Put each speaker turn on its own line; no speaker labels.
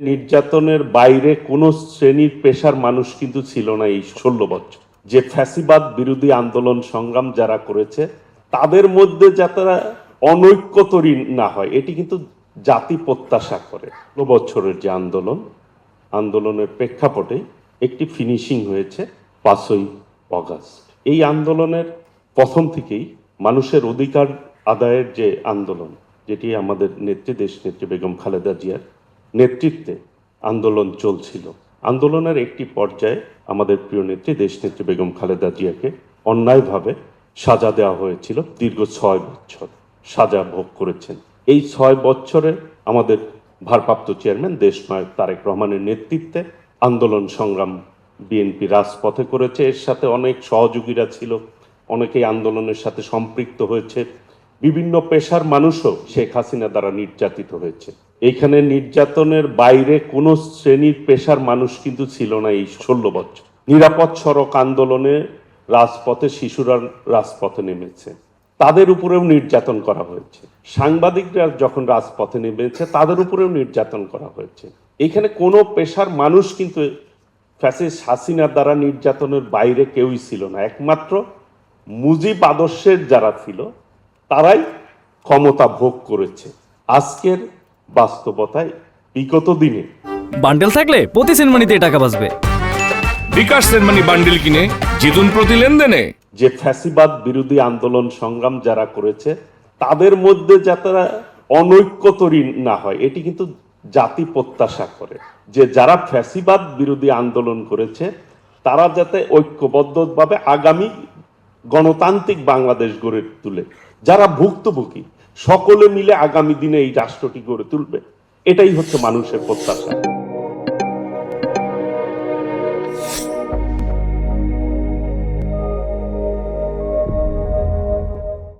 নির্যাতনের বাইরে কোনো শ্রেণির পেশার মানুষ কিন্তু ছিল না এই ষোলো বছর। যে ফ্যাসিবাদ বিরোধী আন্দোলন সংগ্রাম যারা করেছে, তাদের মধ্যে যাতে অনৈক্য তৈরি না হয়, এটি কিন্তু জাতি প্রত্যাশা করে। ষোলো বছরের যে আন্দোলন, আন্দোলনের প্রেক্ষাপটে একটি ফিনিশিং হয়েছে পাঁচই অগাস্ট। এই আন্দোলনের প্রথম থেকেই মানুষের অধিকার আদায়ের যে আন্দোলন, যেটি আমাদের নেত্রী দেশ নেত্রী বেগম খালেদা জিয়ার নেতৃত্বে আন্দোলন চলছিল। আন্দোলনের একটি পর্যায়ে আমাদের প্রিয় নেত্রী দেশ নেত্রী বেগম খালেদা জিয়াকে অন্যায়ভাবে সাজা দেওয়া হয়েছিল দীর্ঘ ছয় বছর সাজা ভোগ করেছেন। এই ছয় বছরে আমাদের ভারপ্রাপ্ত চেয়ারম্যান দেশনায়ক তারেক রহমানের নেতৃত্বে আন্দোলন সংগ্রাম বিএনপি রাজপথে করেছে। এর সাথে অনেক সহযোগীরা ছিল, অনেকেই আন্দোলনের সাথে সম্পৃক্ত হয়েছে। বিভিন্ন পেশার মানুষও শেখ হাসিনা দ্বারা নির্যাতিত হয়েছে। এইখানে নির্যাতনের বাইরে কোনো শ্রেণির পেশার মানুষ কিন্তু ছিল না এই ষোলো বছর। নিরাপদ সড়ক আন্দোলনে রাজপথে শিশুরা রাজপথে নেমেছে। তাদের উপরেও নির্যাতন করা হয়েছে। সাংবাদিকরা যখন রাজপথে নেমেছে, তাদের উপরেও নির্যাতন করা হয়েছে। এখানে কোনো পেশার মানুষ কিন্তু ফ্যাসিস হাসিনার দ্বারা নির্যাতনের বাইরে কেউই ছিল না। একমাত্র মুজিব আদর্শের যারা ছিল, তারাই ক্ষমতা ভোগ করেছে। আজকের বাস্তবতায় বিগত দিনে।
বান্ডেল থাকলে প্রতি সেনমানিতে টাকা বাঁচবে।
বিকাশ সেনমানি বান্ডিল কিনে জিতুন প্রতি লেনদেনে।
যে ফ্যাসিবাদ বিরোধী আন্দোলন সংগ্রাম যারা করেছে তাদের মধ্যে যাতে অনৈক্য তৈরি না হয় এটি কিন্তু জাতি প্রত্যাশা করে। যে যারা ফ্যাসিবাদ বিরোধী আন্দোলন করেছে তারা যাতে ঐক্যবদ্ধভাবে আগামী গণতান্ত্রিক বাংলাদেশ গড়ে তুলে। যারা ভুক্তভোগী সকলে মিলে আগামী দিনে এই রাষ্ট্রটি গড়ে তুলবে। এটাই হচ্ছে মানুষের প্রত্যাশা।